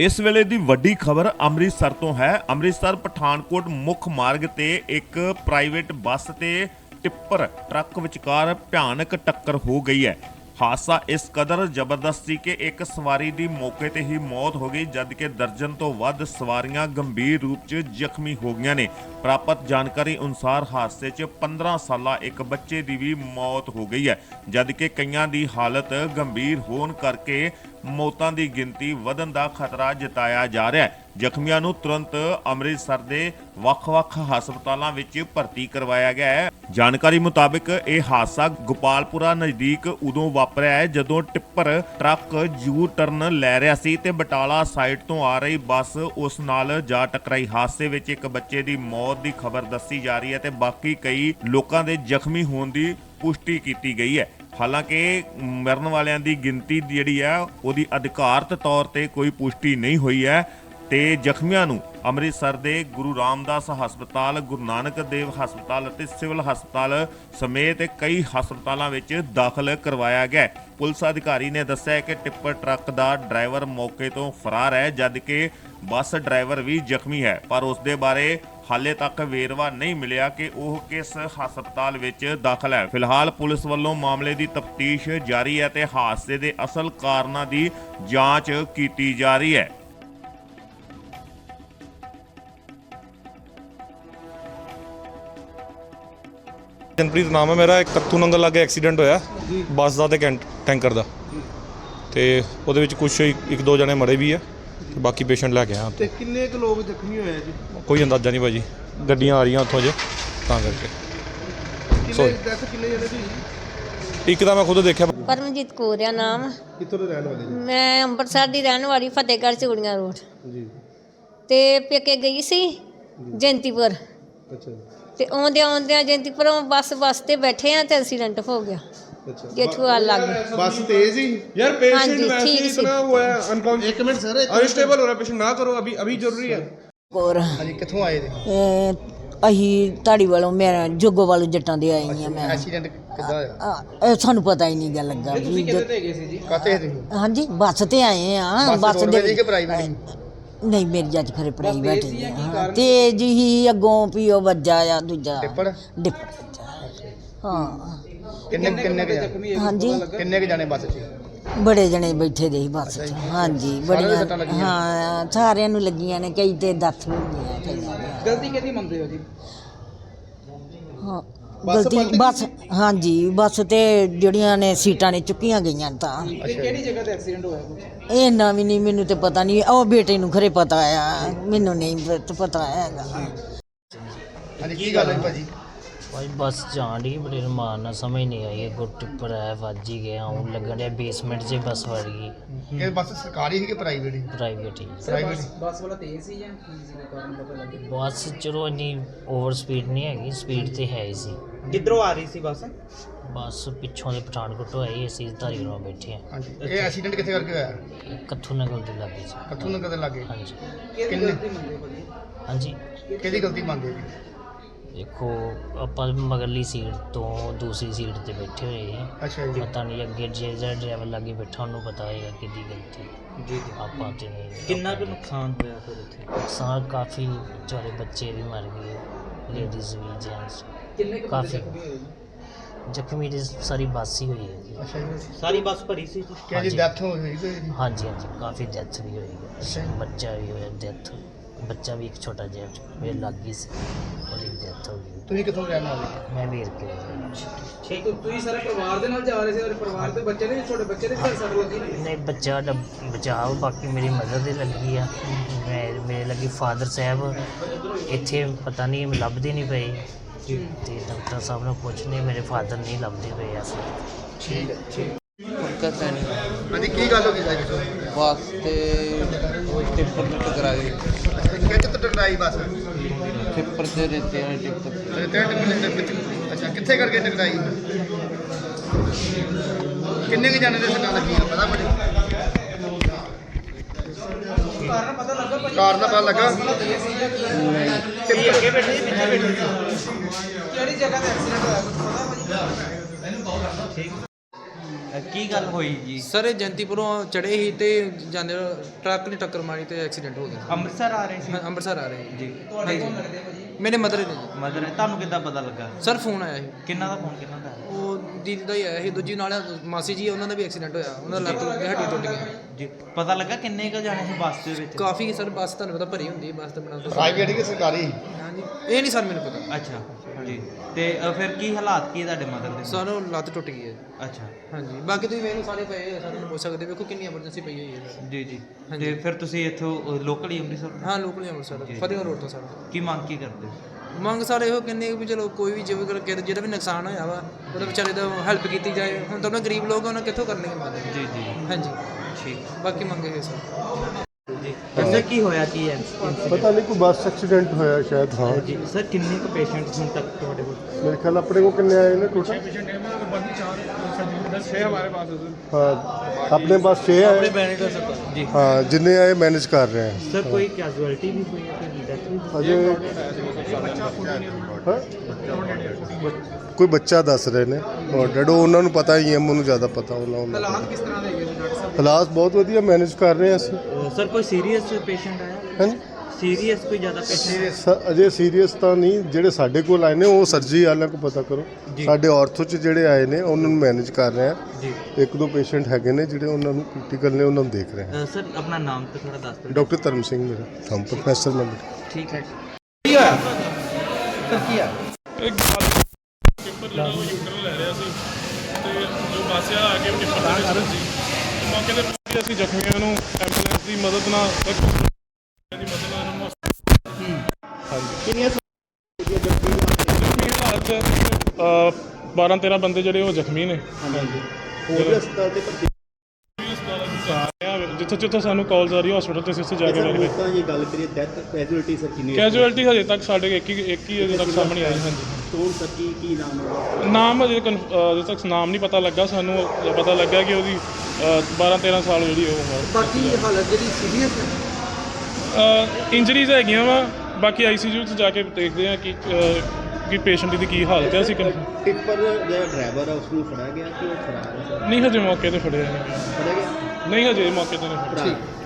ਇਸ ਵੇਲੇ ਦੀ ਵੱਡੀ ਖਬਰ ਅੰਮ੍ਰਿਤਸਰ ਤੋਂ ਹੈ। ਅੰਮ੍ਰਿਤਸਰ, ਪਠਾਨਕੋਟ ਮੁੱਖ ਮਾਰਗ ਤੇ ਇੱਕ ਪ੍ਰਾਈਵੇਟ ਬੱਸ ਤੇ ਟਿੱਪਰ ਟਰੱਕ ਵਿਚਕਾਰ ਭਿਆਨਕ ਟੱਕਰ ਹੋ ਗਈ ਹੈ। ਹਾਦਸਾ ਇਸ ਕਦਰ ਜ਼ਬਰਦਸਤ ਸੀ ਕਿ ਇੱਕ ਸਵਾਰੀ ਦੀ ਮੌਕੇ ਤੇ ਹੀ ਮੌਤ ਹੋ ਗਈ, ਜਦਕਿ ਦਰਜਨ ਤੋਂ ਵੱਧ ਸਵਾਰੀਆਂ ਗੰਭੀਰ ਰੂਪ 'ਚ ਜ਼ਖਮੀ ਹੋ ਗਈਆਂ ਨੇ। ਪ੍ਰਾਪਤ ਜਾਣਕਾਰੀ ਅਨੁਸਾਰ ਹਾਦਸੇ 'ਚ 15 ਸਾਲਾ ਇੱਕ ਬੱਚੇ ਦੀ ਵੀ ਮੌਤ ਹੋ ਗਈ ਹੈ, ਜਦਕਿ ਕਈਆਂ ਦੀ ਹਾਲਤ ਗੰਭੀਰ ਹੋਣ ਕਰਕੇ ਮੌਤਾਂ ਦੀ ਗਿਣਤੀ ਵਧਣ ਦਾ ਖਤਰਾ ਜਤਾਇਆ ਜਾ ਰਿਹਾ ਹੈ। ਜ਼ਖਮੀਆਂ ਨੂੰ ਤੁਰੰਤ ਅੰਮ੍ਰਿਤਸਰ ਦੇ ਵੱਖ-ਵੱਖ ਹਸਪਤਾਲਾਂ ਵਿੱਚ ਭਰਤੀ ਕਰਵਾਇਆ ਗਿਆ ਹੈ। ਜਾਣਕਾਰੀ ਮੁਤਾਬਕ ਇਹ ਹਾਦਸਾ ਗੋਪਾਲਪੁਰਾ ਨਜ਼ਦੀਕ ਉਦੋਂ ਵਾਪਰਿਆ ਹੈ, ਜਦੋਂ ਟਿੱਪਰ ਟਰੱਕ ਯੂ ਟਰਨ ਲੈ ਰਿਹਾ ਸੀ ਤੇ ਬਟਾਲਾ ਸਾਈਡ ਤੋਂ ਆ ਰਹੀ ਬੱਸ ਉਸ ਨਾਲ ਜਾ ਟਕਰਾਈ। ਹਾਦਸੇ ਵਿੱਚ ਇੱਕ ਬੱਚੇ ਦੀ ਮੌਤ ਦੀ ਖਬਰ ਦੱਸੀ ਜਾ ਰਹੀ ਹੈ ਤੇ ਬਾਕੀ ਕਈ ਲੋਕਾਂ ਦੇ ਜ਼ਖਮੀ ਹੋਣ ਦੀ ਪੁਸ਼ਟੀ ਕੀਤੀ ਗਈ ਹੈ। ਹਾਲਾਂਕਿ ਮਰਨ ਵਾਲਿਆਂ ਦੀ ਗਿਣਤੀ ਜਿਹੜੀ ਹੈ, ਉਹਦੀ ਅਧਿਕਾਰਤ ਤੌਰ ਤੇ ਕੋਈ ਪੁਸ਼ਟੀ ਨਹੀਂ ਹੋਈ ਹੈ ਤੇ ਜ਼ਖਮੀਆਂ ਨੂੰ ਅੰਮ੍ਰਿਤਸਰ ਦੇ ਗੁਰੂ ਰਾਮਦਾਸ ਹਸਪਤਾਲ, ਗੁਰੂ ਨਾਨਕ ਦੇਵ ਹਸਪਤਾਲ ਅਤੇ ਸਿਵਲ ਹਸਪਤਾਲ ਸਮੇਤ ਕਈ ਹਸਪਤਾਲਾਂ ਵਿੱਚ ਦਾਖਲ ਕਰਵਾਇਆ ਗਿਆ ਪੁਲਿਸ ਅਧਿਕਾਰੀ ਨੇ ਦੱਸਿਆ ਕਿ ਟਿੱਪਰ ਟਰੱਕ ਦਾ ਡਰਾਈਵਰ ਮੌਕੇ ਤੋਂ ਫਰਾਰ ਹੈ, ਜਦਕਿ ਬੱਸ ਡਰਾਈਵਰ ਵੀ ਜ਼ਖਮੀ ਹੈ। ਪਰ ਉਸ ਦੇ ਬਾਰੇ ਹਾਲੇ ਤੱਕ ਵੇਰਵਾ ਨਹੀਂ ਮਿਲਿਆ ਕਿ ਉਹ ਕਿਸ ਹਸਪਤਾਲ ਵਿੱਚ ਦਾਖਲ ਹੈ। ਫਿਲਹਾਲ ਪੁਲਿਸ ਵੱਲੋਂ ਮਾਮਲੇ ਦੀ ਤਫਤੀਸ਼ ਜਾਰੀ ਹੈ ਤੇ ਹਾਦਸੇ ਦੇ ਅਸਲ ਕਾਰਨਾਂ ਦੀ ਜਾਂਚ ਕੀਤੀ ਜਾ ਰਹੀ ਹੈ। ਜਨਪ੍ਰੀਤ ਨਾਮ ਹੈ ਮੇਰਾ। ਇੱਕ ਕੱਥੂ ਨੰਗਲ ਲਾਗੇ ਐਕਸੀਡੈਂਟ ਹੋਇਆ। ਬੱਸ ਦਾ ਤੇ ਕੈਂਟ- ਟੈਂਕਰ ਦਾ। ਤੇ ਉਹਦੇ ਵਿੱਚ ਕੁਝ ਇੱਕ ਦੋ ਜਣੇ ਮਰੇ ਵੀ ਆ। ਤੇ ਬਾਕੀ ਪੇਸ਼ੈਂਟ ਲੈ ਕੇ ਆਇਆ ਤੇ ਕਿੰਨੇ ਕੁ ਲੋਕ ਜ਼ਖਮੀ ਹੋਏ ਆ ਜੀ? ਕੋਈ ਅੰਦਾਜ਼ਾ ਨਹੀਂ ਭਾਜੀ ਗੱਡੀਆਂ ਆ ਰਹੀਆਂ ਉੱਥੋਂ ਜੇ ਤਾਂ ਕਰਕੇ। ਕਿੰਨੇ Sorry. ਡੈਥ ਕਿੰਨੇ ਜਣੇ ਦੀ ਇੱਕ ਤਾਂ ਮੈਂ ਖੁਦ ਦੇਖਿਆ। ਪਰਮਜੀਤ ਕੌਰ ਆ ਨਾਮ। ਕਿੱਥੋਂ ਦੇ ਰਹਿਣ ਵਾਲੇ ਮੈਂ ਅੰਮ੍ਰਿਤਸਰ ਦੀ ਰਹਿਣ ਵਾਲੀ ਫਤਿਹਗੜ੍ਹ ਚੂੜੀਆਂ ਰੋਡ। ਜੀ। ਜੀ ਤੇ ਪੇਕੇ ਗਈ ਸੀ ਜੈਂਤੀਪੁਰ। ਅੱਛਾ ਤੇ ਆਉਂਦਿਆਂ ਆਉਂਦਿਆਂ ਜੈਂਤੀਪੁਰੋਂ ਬੱਸ ਬੱਸ ਤੇ ਬੈਠੇ ਆ ਤੇ ਐਕਸੀਡੈਂਟ ਹੋ ਗਿਆ। ਗੇਠੂਆ ਲੱਗ ਗਈ ਬੱਸ ਤੇਜ਼ ਹੀ यार हाँ पेशेंट जी, वैसे ठीक ही सी। इतना हुआ है अनकॉन्शियस ਇੱਕ ਮਿੰਟ ਸਰ अनस्टेबल हो रहा है पेशेंट ना करो अभी अभी जरूरी है ਕੋਰ ਹਾਂਜੀ ਕਿੱਥੋਂ ਆਏ ਜੀ ਇਹ ਅਸੀਂ ਧਾੜੀ ਵਾਲੋਂ ਮੇਰਾ ਜੋਗੋ ਵਾਲੋ ਜੱਟਾਂ ਦੇ ਆਈ ਆ ਮੈਂ ਐਕਸੀਡੈਂਟ ਕਿੱਦਾਂ ਹੋਇਆ ਆ, ਇਹ ਸਾਨੂੰ ਪਤਾ ਹੀ ਨਹੀਂ ਗਾ ਲੱਗਾ ਵੀ ਜੋ- ਕਾਤੇ ਤੁਸੀਂ ਹਾਂਜੀ ਬੱਸ ਤੇ ਆਏ ਆ ਬੱਸ ਦੇ ਜੀ ਕਿ ਪ੍ਰਾਈਵੇਟ ਹੀ ਨਹੀਂ ਮੇਰੀ ਜੱਜ ਖਰੇ ਪ੍ਰਾਈਵੇਟ ਹੀ ਆ ਹਾਂ, ਤੇਜ਼ ਹੀ ਅੱਗੋਂ ਪੀਓ ਵੱਜਾ ਆ ਦੂਜਾ ਟਿੱਪਰ ਡਿੱਪਰ ਵੱਜਾ। ਹਾਂ ਕਿੰਨੇ ਕਿੰਨੇ ਕੁ ਜਾਣੇ? ਹਾਂਜੀ। ਕਿੰਨੇ ਕੁ ਜਾਣੇ ਬੱਸ 'ਚ? ਬੜੇ ਜਣੇ ਬੈਠੇ ਦੇ ਸੀ ਬੱਸ 'ਚ। ਹਾਂਜੀ ਬੜੀਆਂ? ਹਾਂ ਸਾਰਿਆਂ ਨੂੰ ਲੱਗੀਆਂ ਨੇ ਕਈ ਤੇ ਦੱਸ ਹੋ ਗਈਆਂ ਕਈਆਂ ਦੀਆਂ ਗਲਤੀ ਕਿਹਦੀ ਮੰਨਦੇ ਹੋ ਜੀ? ਹਾਂ ਬੱਸ ਗਲਤੀ ਬੱਸ ਹਾਂਜੀ ਬੱਸ ਤੇ ਜਿਹੜੀਆਂ ਨੇ ਸੀਟਾਂ ਨੇ ਚੁੱਕੀਆਂ ਗਈਆਂ ਤਾਂ। ਕਿ ਕਿਹੜੀ ਜਗ੍ਹਾ ਤੇ ਐਕਸੀਡੈਂਟ ਹੋਇਆ ਕੁਛ? ਇਹ ਨਾ ਵੀ ਨਹੀਂ ਮੈਨੂੰ ਤੇ ਪਤਾ ਨਹੀਂ। ਉਹ ਬੇਟੇ ਨੂੰ ਖਰੇ ਪਤਾ ਆ। ਮੈਨੂੰ ਨਹੀਂ ਪਤਾ ਹੈਗਾ। ਹਾਂਜੀ ਕੀ ਗੱਲ ਹੈ ਭਾਜੀ? ਭਾਈ ਬੱਸ ਜਾਣ ਦੀ ਬੜੇ ਰਮਾਨ ਨਾਲ ਸਮਝ ਨਹੀਂ ਆਈ ਇਹ ਗੁੱਟ ਉੱਪਰ ਹੈ ਵੱਜ ਹੀ ਗਿਆ ਹੁਣ ਲੱਗਣ ਡਿਆ ਬੇਸਮੈਂਟ 'ਚ ਬੱਸ ਵੜ ਗਈ। ਇਹ ਬੱਸ ਸਰਕਾਰੀ ਸੀ ਕਿ ਪ੍ਰਾਈਵੇਟ ਹੀ ਪ੍ਰਾਈਵੇਟ ਹੀ। ਪ੍ਰਾਈਵੇਟ ਬੱਸ ਵਾਲਾ ਤੇਜ਼ ਸੀ ਜਾਂ ਕੀ ਸੀ? ਕਾਰਨ ਪਤਾ ਲੱਗਿਆ ਬੱਸ ਚਲੋ ਇੰਨੀ ਓਵਰ ਸਪੀਡ ਨਹੀਂ ਹੈਗੀ ਸਪੀਡ ਤੇ ਹੈ ਹੀ ਸੀ। ਕਿੱਧਰੋਂ ਆ ਰਹੀ ਸੀ ਬੱਸ? ਬੱਸ ਪਿੱਛੋਂ ਦੇ ਪਠਾਨਕੋਟ ਤੋਂ ਆਈ ਅਸੀਂ ਧਾਰੀਵਾਲ ਬੈਠੇ ਹਾਂ ਹਾਂਜੀ ਇਹ ਐਕਸੀਡੈਂਟ ਕਿੱਥੇ ਕਰਕੇ ਹੋਇਆ? ਕੱਥੂ ਨਗਰ ਦੇ ਲਾਗੇ ਸੀ। ਕੱਥੂ ਨਗਰ ਦੇ ਲਾਗੇ। ਹਾਂਜੀ। ਕਿਹਦੀ ਕਿੰਨੇ? ਗਲਤੀ ਮੰਨਦੇ ਹੋ ਜੀ ਹਾਂਜੀ। ਕਿਹਦੀ ਗਲਤੀ ਮੰਨਦੇ ਜੀ ਦੇਖੋ ਆਪਾਂ ਮਗਰਲੀ ਸੀਟ ਤੋਂ ਦੂਸਰੀ ਸੀਟ ਤੇ ਬੈਠੇ ਹੋਏ ਅੱਛਾ ਜੀ। ਪਤਾ ਨਹੀਂ ਅੱਗੇ ਜਿਹੜਾ ਡਰਾਈਵਰ ਲਾਗੇ ਬੈਠਾ ਉਹਨੂੰ ਪਤਾ ਹੋਏਗਾ ਕਿਹਦੀ ਗਲਤੀ ਜੀ ਜੀ। ਆਪਾਂ ਤੇ ਨਹੀਂ ਕਿੰਨਾ ਕੁ ਨੁਕਸਾਨ ਹੋਇਆ ਫਿਰ ਉੱਥੇ? ਨੁਕਸਾਨ ਕਾਫੀ ਵਿਚਾਰੇ ਬੱਚੇ ਵੀ ਮਰ ਗਏ ਲੇਡੀਜ਼ ਵੀ ਜੈਂਟਸ ਕਿੰਨੇ ਕਾਫੀ। ਜ਼ਖਮੀ ਹੋਏ ਜੀ? ਜ਼ਖਮੀ ਦੀ ਸਾਰੀ ਬੱਸ ਹੀ ਹੋਈ ਹੈ ਜੀ। ਅੱਛਾ ਜੀ। ਸਾਰੀ ਬੱਸ ਭਰੀ ਸੀ ਜੀ? ਕਿ ਜੀ ਹਾਂਜੀ। ਡੈਥ ਹੋ ਗਈ ਕੋਈ? ਜੀ ਹਾਂਜੀ ਹਾਂਜੀ। ਕਾਫੀ ਡੈਥ ਵੀ ਹੋਈ ਹੈ। ਜੀ। ਬੱਚਾ ਵੀ ਹੋਇਆ ਡੈਥ ਬੱਚਾ ਵੀ ਇੱਕ ਛੋਟਾ ਜਿਹਾ ਮੇਰੇ ਲੱਗ ਗਈ ਸੀ ਉਹਦੀ ਡੈਥ ਹੋ ਗਈ। ਤੁਸੀਂ ਕਿੱਥੋਂ ਰਹਿਣ ਵਾਲੇ? ਮੈਂ ਵੀਰ ਕੇ। ਠੀਕ ਤੁਸੀਂ ਸਾਰੇ ਪਰਿਵਾਰ ਦੇ ਨਾਲ ਜਾ ਰਹੇ ਸੀ ਔਰ ਪਰਿਵਾਰ ਦੇ ਬੱਚੇ ਨੇ ਛੋਟੇ ਬੱਚੇ ਦੇ ਵੀ ਸੱਟ ਲੱਗੀ? ਨਹੀਂ ਬੱਚਾ ਦਾ ਬਚਾਅ ਬਾਕੀ ਮੇਰੀ ਮਦਰ ਦੇ ਲੱਗੀ ਆ। ਮੈਂ ਮੇਰੇ ਲੱਗੀ ਫਾਦਰ ਸਾਹਿਬ। ਇੱਥੇ ਪਤਾ ਨਹੀਂ ਲੱਭਦੇ ਨਹੀਂ ਪਏ ਤੇ ਡਾਕਟਰ ਸਾਹਿਬ ਨੂੰ ਪੁੱਛਨੇ ਮੇਰੇ ਫਾਦਰ ਨਹੀਂ ਲੱਭਦੇ ਪਏ ਆ। ਠੀਕ ਹੈ ਠੀਕ ਫਰਕਤ ਹਾਂਜੀ ਕੀ ਗੱਲ ਹੋ ਗਈ ਸਾਡੀ ਬੱਸ ਤੇ ਟਿੱਪਰ ਨੂੰ ਟਕਰਾ ਗਈ ਕਿੱਥੇ ਤੋਂ ਟਕਰਾਈ ਬੱਸ। ਟਿੱਪਰ ਤੇ ਰੇਤੇ ਵਾਲੇ ਟਿੱਪਰ ਤੇ ਟੈਂਟ ਮਿਲਣ ਦੇ ਅੱਛਾ ਕਿੱਥੇ ਕਰਕੇ ਟਕਰਾਈ? ਕਿੰਨੇ ਕੁ ਜਾਣੇ ਦੇ ਸੱਟਾਂ ਲੱਗੀਆਂ? ਪਤਾ ਕੁਝ ਕਾਰਨ ਪਤਾ ਲੱਗਾ। ਭਾਈ ਕਾਰ ਦਾ ਪਤਾ ਲੱਗਾ ਤੇ ਅੱਗੇ ਬੈਠੇ ਸੀ ਪਿੱਛੇ ਬੈਠੇ ਸੀ। ਕਿਹੜੀ ਜਗ੍ਹਾ ਤੇ ਐਕਸੀਡੈਂਟ ਹੋਇਆ? ਕੁਝ ਪਤਾ ਭਾਜੀ। ਕੀ ਗੱਲ ਹੋਈ ਜੀ? ਸਰ ਇਹ ਜੰਤੀਪੁਰੋਂ ਚੜੇ ਸੀ ਤੇ ਜਾਂਦੇ ਟਰੱਕ ਨੇ ਟੱਕਰ ਮਾਰੀ ਤੇ ਐਕਸੀਡੈਂਟ ਹੋ ਗਿਆ। ਅੰਮ੍ਰਿਤਸਰ ਆ ਰਹੇ ਸੀ? ਹਾਂ, ਅੰਮ੍ਰਿਤਸਰ ਆ ਰਹੇ ਜੀ। ਹਾਂਜੀ। ਮੇਰੇ ਮਦਰ ਨੇ ਜੀ। ਮਦਰ ਤੁਹਾਨੂੰ ਕਿੱਦਾਂ ਪਤਾ ਲੱਗਾ? ਸਰ ਫੋਨ ਆਇਆ ਸੀ। ਕਿੰਨਾ ਦਾ ਫੋਨ ਕਿੰਨਾ ਦਾ? ਉਹ ਦੀਦੀ ਦਾ ਹੀ ਆਇਆ ਸੀ। ਦੂਜੀ ਨਾਲ ਮਾਸੀ ਜੀ ਉਹਨਾਂ ਦਾ ਵੀ ਐਕਸੀਡੈਂਟ ਹੋਇਆ। ਉਹਨਾਂ ਦਾ ਲੱਤ ਦੀ ਹੱਡੀ ਟੁੱਟ ਗਈ ਜੀ ਪਤਾ ਲੱਗਾ ਕਿੰਨੇ ਕੁ ਜਾਣੇ ਸੀ ਬੱਸ ਦੇ ਵਿੱਚ? ਕਾਫੀ ਸਰ ਬੱਸ ਤੁਹਾਨੂੰ ਪਤਾ ਭਰੀ ਹੁੰਦੀ ਹੈ ਬੱਸ ਤਾਂ ਬਣਾ ਪ੍ਰਾਈਵੇਟ ਕਿ ਸਰਕਾਰੀ? ਹਾਂਜੀ ਇਹ ਨਹੀਂ ਸਰ ਮੈਨੂੰ ਪਤਾ। ਅੱਛਾ ਜੀ। ਤੇ ਅ, ਫਿਰ ਕੀ ਹਾਲਾਤ ਕੀ ਤੁਹਾਡੇ ਮਦਰ ਦੇ? ਸਰ ਉਹ ਲੱਤ ਟੁੱਟ ਗਈ ਹੈ। ਅੱਛਾ। ਹਾਂਜੀ ਬਾਕੀ ਤੁਸੀਂ ਮੈਨੂੰ ਸਾਰੇ ਪਏ ਆ, ਸਾਰੇ ਨੂੰ ਪੁੱਛ ਸਕਦੇ ਹੋ, ਵੇਖੋ ਕਿੰਨੀ ਐਮਰਜੈਂਸੀ ਪਈ ਹੋਈ ਹੈ। ਸਰ ਜੀ ਜੀ। ਤੇ ਫਿਰ ਤੁਸੀਂ ਇੱਥੋਂ ਲੋਕਲ ਹੀ ਅੰਮ੍ਰਿਤਸਰ ਹਾਂ ਲੋਕਲ ਅੰਮ੍ਰਿਤਸਰ ਫਤਿਹਗੜ੍ਹ ਰੋਡ ਤੋਂ ਸਰ। ਕੀ ਮੰਗ ਕੀ ਕਰਦੇ ਹੋ? ਮੰਗ ਸਾਰੇ ਇਹੋ ਕਹਿੰਦੇ ਵੀ ਚਲੋ ਕੋਈ ਵੀ ਜਿਵੇਂ ਕਰ ਕੇ ਜਿਹੜਾ ਵੀ ਨੁਕਸਾਨ ਹੋਇਆ ਵਾ ਉਹਦਾ ਵਿਚਾਰੇ ਦਾ ਹੈਲਪ ਕੀਤੀ ਜਾਏ। ਹੁਣ ਤਾਂ ਉਹਨਾਂ ਗਰੀਬ ਲੋਕ ਆ, ਉਹਨਾਂ ਕਿੱਥੋਂ ਕਰਨਗੇ ਮਦਦ ਜੀ ਜੀ। ਹਾਂਜੀ। ਠੀਕ। ਬਾਕੀ ਮੰਗੇ ਹੋਏ ਸਰ। ਜੀ। ਸਰ ਕੀ ਹੋਇਆ? ਕੀ ਹੈ? ਪਤਾ ਨਹੀਂ ਕੋਈ ਬੱਸ ਐਕਸੀਡੈਂਟ ਹੋਇਆ ਸ਼ਾਇਦ ਹਾਂ। ਜੀ ਸਰ ਕਿੰਨੇ ਕੁ ਪੇਸ਼ੈਂਟ ਹੁਣ ਤੱਕ ਤੁਹਾਡੇ ਕੋਲ? ਮੇਰੇ ਖਿਆਲ ਆਪਣੇ ਕੋਲ ਕਿੰਨੇ ਆਏ ਨੇ ਟੋਟਲ छह हमारे पास है सर ਹਾਂ ਆਪਣੇ ਪਾਸ 6 ਆਏ ਜੀ ਹਾਂ ਜਿੰਨੇ ਆਏ ਮੈਨੇਜ ਕਰ ਰਹੇ ਹਾਂ ਸਰ ਕੋਈ ਕੈਜੁਅਲਟੀ ਵੀ ਹੋਈ ਹੈ ਕੋਈ ਡੈਥ ਵੀ ਅਜੇ ਹਾਂ? ਕੋਈ ਬੱਚਾ ਦੱਸ ਰਹੇ ਨੇ ਡੈਡੋ ਉਹਨਾਂ ਨੂੰ ਪਤਾ ਹੀ ਹੈ ਮੈਨੂੰ ਜ਼ਿਆਦਾ ਪਤਾ ਉਹਨਾਂ ਨੂੰ हालात किस तरह देंगे डॉक्टर साहब ਹਾਲਾਤ ਬਹੁਤ ਵਧੀਆ ਮੈਨੇਜ ਕਰ ਰਹੇ ਹਾਂ ਅਸੀਂ ਅ, ਸਰ ਕੋਈ ਸੀਰੀਅਸ ਪੇਸ਼ੈਂਟ ਆਇਆ ਹਾਂਜੀ ਸੀਰੀਅਸ ਕੋਈ ਜ਼ਿਆਦਾ ਪੇਸ਼ੈਂਟ ਸ- ਅਜੇ ਸੀਰੀਅਸ ਤਾਂ ਨਹੀਂ। ਜਿਹੜੇ ਸਾਡੇ ਕੋਲ ਆਏ ਨੇ ਉਹ ਸਰਜਰੀ ਵਾਲਿਆਂ ਕੋਲ ਪਤਾ ਕਰੋ। ਸਾਡੇ ਆਰਥੋ ਚ ਜਿਹੜੇ ਆਏ ਨੇ ਉਹਨਾਂ ਨੂੰ ਮੈਨੇਜ ਕਰ ਰਹੇ ਆ। ਜੀ। ਇੱਕ ਦੋ ਪੇਸ਼ੈਂਟ ਹੈਗੇ ਨੇ ਜਿਹੜੇ ਉਹਨਾਂ ਨੂੰ ਕ੍ਰਿਟੀਕਲ ਨੇ ਉਹਨਾਂ ਨੂੰ ਦੇਖ ਰਹੇ ਆ। ਅ, ਸਰ ਆਪਣਾ ਨਾਮ ਤੇ ਥੋੜਾ ਦੱਸ ਦਿਓ। ਡਾਕਟਰ ਧਰਮ ਸਿੰਘ ਮੇਰਾ। ਨਾਮ ਪ੍ਰੋਫੈਸਰ ਮੈਂ। ਠੀਕ ਹੈ। ਟਿੱਪਰ ਜਿਹੜਾ ਉਹ ਯੂਟਰਨ ਲੈ ਰਿਹਾ ਸੀ ਤੇ ਜੋ ਬੱਸ ਵਾਲਾ ਆ ਕੇ ਟਿੱਪਰ ਦੇ ਵਿੱਚ ਸੀ। ਮੌਕੇ ਤੇ ਪਹੁੰਚ ਅਸੀਂ ਜ਼ਖਮੀਆਂ ਨੂੰ ਐਂਬੂਲੈਂਸ ਦੀ ਮਦਦ ਨਾਲ ਦੀ ਹਾਂਜੀ 12 13 ਬੰਦੇ ਜਿਹੜੇ ਉਹ ਜ਼ਖਮੀ ਨੇ। ਹਾਂਜੀ ਹੋਰ ਹਸਪਤਾਲ ਤੇ ਜਿੱਥੋਂ ਜਿੱਥੋਂ ਸਾਨੂੰ ਕਾਲਸ ਆ ਰਹੀ ਹਸਪੀਟਲ ਤੇ ਅਸੀਂ ਉੱਥੇ ਜਾ ਕੇ ਮਿਲਦੇ ਤਾਂ ਇਹ ਗੱਲ ਕਰੀਏ ਡੈਥ ਕੈਜੂਅਲਟੀ ਸਰ ਕਿੰਨੀ ਕੈਜੂਅਲਟੀ ਹਜੇ ਤੱਕ ਸਾਡੇ ਇੱਕ ਹੀ ਇੱਕ ਹੀ ਹਜੇ ਤੱਕ ਸਾਹਮਣੇ ਆਈ ਹਾਂਜੀ। ਕੌਣ ਸਰ ਕੀ ਕੀ ਨਾਮ ਹੈ ਨਾਮ ਅਜੇ ਕਨਫ- ਅਹ ਤੱਕ ਨਾਮ ਨਹੀਂ ਪਤਾ ਲੱਗਾ। ਸਾਨੂੰ ਪਤਾ ਲੱਗਾ ਕਿ ਉਹਦੀ 12 13 ਸਾਲ ਜਿਹੜੀ ਉਹ ਉਮਰ ਬਾਕੀ ਹਾਲਤ ਜਿਹੜੀ ਸੀਰੀਅਸ ਹੈ? ਇੰਜਰੀਜ਼ ਹੈਗੀਆਂ ਵਾ। ਬਾਕੀ ਆਈਸੀਯੂ 'ਚ ਜਾ ਕੇ ਦੇਖਦੇ ਆ ਕਿ ਅਹ, ਕਿ ਪੇਸ਼ੈਂਟ ਦੀ ਕੀ ਹਾਲਤ ਹੈ ਅਸੀਂ confirm- ਟਿੱਪਰ ਜਿਹੜਾ ਡਰਾਈਵਰ ਹੈ ਉਸ ਨੂੰ ਫੜਿਆ ਗਿਆ ਕਿ ਉਹ ਫਰਾਰ ਹੈ? ਨਹੀਂ ਹਜੇ ਮੌਕੇ ਤੇ ਫੜਿਆ ਨਹੀਂ ਫੜਿਆ ਗਿਆ? ਨਹੀਂ ਹਜੇ ਮੌਕੇ ਤੇ ਨਹੀਂ ਫੜਿਆ। ਫਰਾਰ